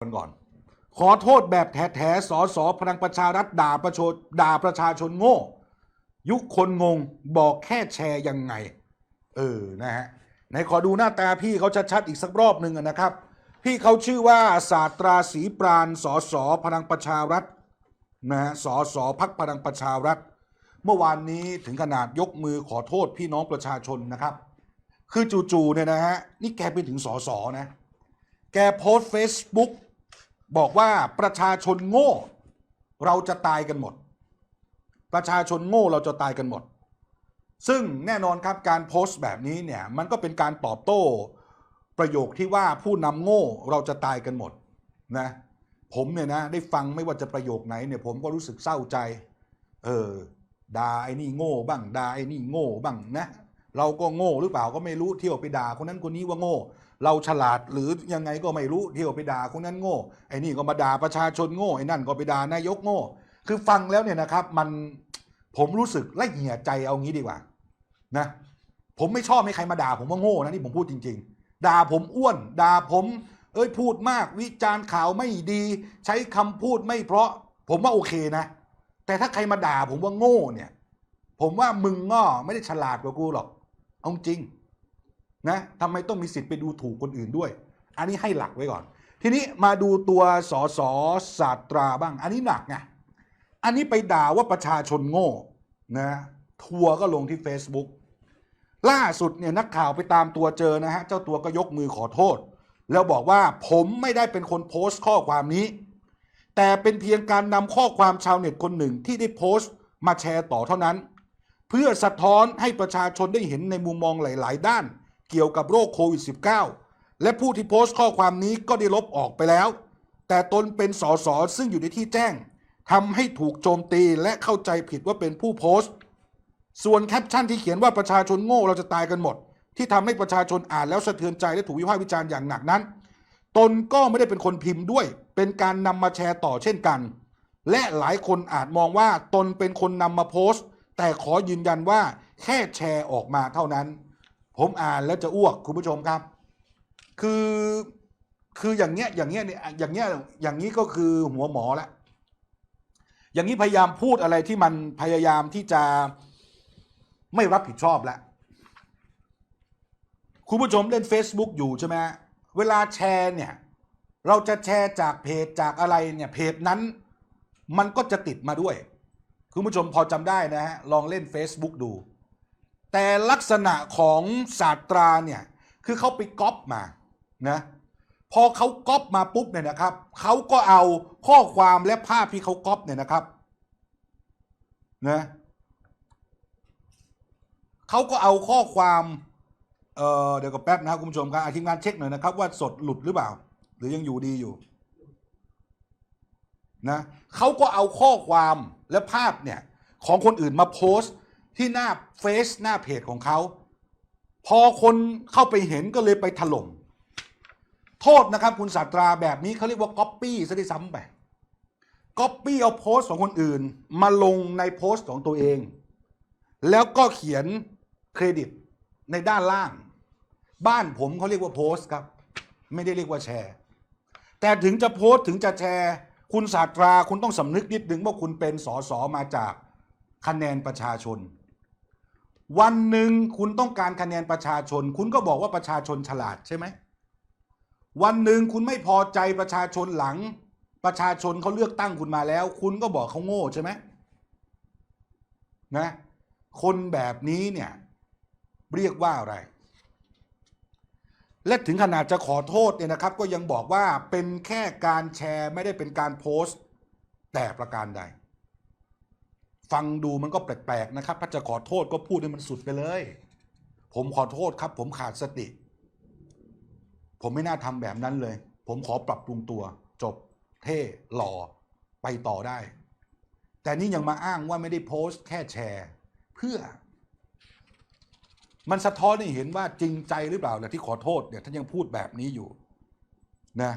กันก่อน ขอโทษแบบแท้ๆสอสอพลังประชารัฐด่าประชาด่าประชาชนโง่ ยุคคนงงบอกแค่แชร์ยังไง เออนะฮะไหนขอดูหน้าตาพี่เขาชัดๆอีกสักรอบหนึ่งนะครับ พี่เขาชื่อว่าศาสตราศรีปราณสอสอพลังประชารัฐนะฮะสอสอพักพลังประชารัฐ เมื่อวานนี้ถึงขนาดยกมือขอโทษพี่น้องประชาชนนะครับ คือจู่ๆเนี่ยนะฮะนี่แกเป็นถึงสอสอนะ แกโพสต์เฟซ บอกว่าประชาชนโง่ เราจะตายกันหมด ประชาชนโง่เราจะตายกันหมด ซึ่งแน่นอนครับการโพสต์แบบนี้เนี่ยมันก็เป็นการตอบโต้ประโยคที่ว่าผู้นำโง่เราจะตายกันหมดนะผมเนี่ยนะได้ฟังไม่ว่าจะประโยคไหนเนี่ยผมก็รู้สึกเศร้าใจ เออด่าไอ้นี่โง่บ้างด่าไอ้นี่โง่บ้างนะ เราก็โง่หรือเปล่าก็ไม่รู้เที่ยวไปด่าคนนั้นคนนี้ว่าโง่ เราฉลาดหรือยังไงก็ไม่รู้เที่ยวไปด่าคนนั้นโง่ไอ้นี่ก็มาด่าประชาชนโง่ไอ้นั่นก็ไปด่านายกโง่ คือฟังแล้วเนี่ยนะครับ มันผมรู้สึกละเหี่ยใจเอางี้ดีกว่านะผมไม่ชอบให้ใครมาด่าผมว่าโง่นะนี่ผมพูดจริง ๆ ด่าผมอ้วนด่าผม เอ้ยพูดมากวิจารณ์ข่าวไม่ดี ใช้คำพูดไม่เพราะ ผมว่าโอเคนะ แต่ถ้าใครมาด่าผมว่าโง่เนี่ย ผมว่ามึงง่อไม่ได้ฉลาดกว่ากูหรอกเอาจริง นะทำไมต้องมีสิทธิ์ไปดูถูกคนอื่นด้วย อันนี้ให้หลักไว้ก่อน ทีนี้มาดูตัวสอสอศาสตราบ้าง อันนี้หนักไงอันนี้ไปด่าว่าประชาชนโง่นะทัวร์ก็ลงที่ Facebook ล่าสุดเนี่ยนักข่าวไปตามตัวเจอนะฮะ เจ้าตัวก็ยกมือขอโทษ แล้วบอกว่าผมไม่ได้เป็นคนโพสต์ข้อความนี้ แต่เป็นเพียงการนำข้อความชาวเน็ตคนหนึ่งที่ได้โพสต์มาแชร์ต่อเท่านั้น เพื่อสะท้อนให้ประชาชนได้เห็นในมุมมองหลาย ๆ ด้าน เกี่ยวกับโรคโควิด -19 และผู้ที่โพสต์ข้อความนี้ก็ได้ลบออกไปแล้ว แต่ตนเป็นสสซึ่งอยู่ในที่แจ้งทำให้ถูกโจมตีและเข้าใจผิดว่าเป็นผู้โพสต์ ส่วนแคปชั่นที่เขียนว่าประชาชนโง่เราจะตายกันหมด ที่ทำให้ประชาชนอ่านแล้วสะเทือนใจและถูกวิพากษ์วิจารณ์อย่างหนักนั้น ตนก็ไม่ได้เป็นคนพิมพ์ด้วย เป็นการนำมาแชร์ต่อเช่นกัน และหลายคนอาจมองว่าตนเป็นคนนำมาโพสต์ แต่ขอยืนยันว่าแค่แชร์ออกมาเท่านั้น ผมอ่านแล้วจะอ้วกคุณผู้ชมครับ คือคืออย่างเงี้ยอย่างเงี้ยเนี่ยอย่างเงี้ยอย่างนี้ก็คือหัวหมอละอย่างนี้พยายามพูดอะไรที่มันพยายามที่จะไม่รับผิดชอบแล้วคุณผู้ชมเล่น Facebook อยู่ใช่ไหมเวลาแชร์เนี่ย เราจะแชร์จากเพจจากอะไรเนี่ยเพจนั้น มันก็จะติดมาด้วย คุณผู้ชมพอจำได้นะฮะลองเล่น Facebook ดู แต่ลักษณะของศาสตราเนี่ยคือเขาไปก๊อปมานะพอเขาก๊อปมาปุ๊บเนี่ยนะครับเขาก็เอาข้อความและภาพที่เขาก๊อปเนี่ยนะครับนะเขาก็เอาข้อความเอ่อเดี๋ยวก็แป๊บนะครับคุณผู้ชมครับอะทีมงานเช็คหน่อยนะครับ ว่าสดหลุดหรือเปล่า หรือยังอยู่ดีอยู่นะเขาก็เอาข้อความและภาพเนี่ยของคนอื่นมาโพสต์ ที่หน้าเฟซหน้าเพจของเขา พอคนเข้าไปเห็นก็เลยไปถล่มโทษนะครับคุณศาสตราแบบนี้เขาเรียกว่าก๊อปปี้ซะด้วยซ้ำไปก๊อปปี้เอาโพสต์ของคนอื่น มาลงในโพสต์ของตัวเอง แล้วก็เขียนเครดิตในด้านล่าง บ้านผมเขาเรียกว่าโพสต์ครับ ไม่ได้เรียกว่าแชร์ แต่ถึงจะโพสต์ถึงจะแชร์ คุณศาสตราคุณต้องสำนึกนิดนึงว่าคุณเป็นสสมาจากคะแนนประชาชน วันหนึ่งคุณต้องการคะแนนประชาชน คุณก็บอกว่าประชาชนฉลาดใช่ไหม วันหนึ่งคุณไม่พอใจประชาชนหลัง ประชาชนเขาเลือกตั้งคุณมาแล้ว คุณก็บอกเขาโง่ใช่ไหมนะ คนแบบนี้เนี่ย เรียกว่าอะไร และถึงขนาดจะขอโทษเนี่ยนะครับ ก็ยังบอกว่าเป็นแค่การแชร์ไม่ได้เป็นการโพสต์ แต่ประการใด ฟังดูมันก็แปลกๆนะครับถ้าจะขอโทษก็พูดให้มันสุดไปเลย ผมขอโทษครับ ผมขาดสติ ผมไม่น่าทำแบบนั้นเลย ผมขอปรับปรุงตัว จบเท่หล่อไปต่อได้ แต่นี่ยังมาอ้างว่าไม่ได้โพสต์แค่แชร์ เพื่อ มันสะท้อนให้เห็นว่าจริงใจหรือเปล่าแหละที่ขอโทษเนี่ยท่านยังพูดแบบนี้อยู่ นะ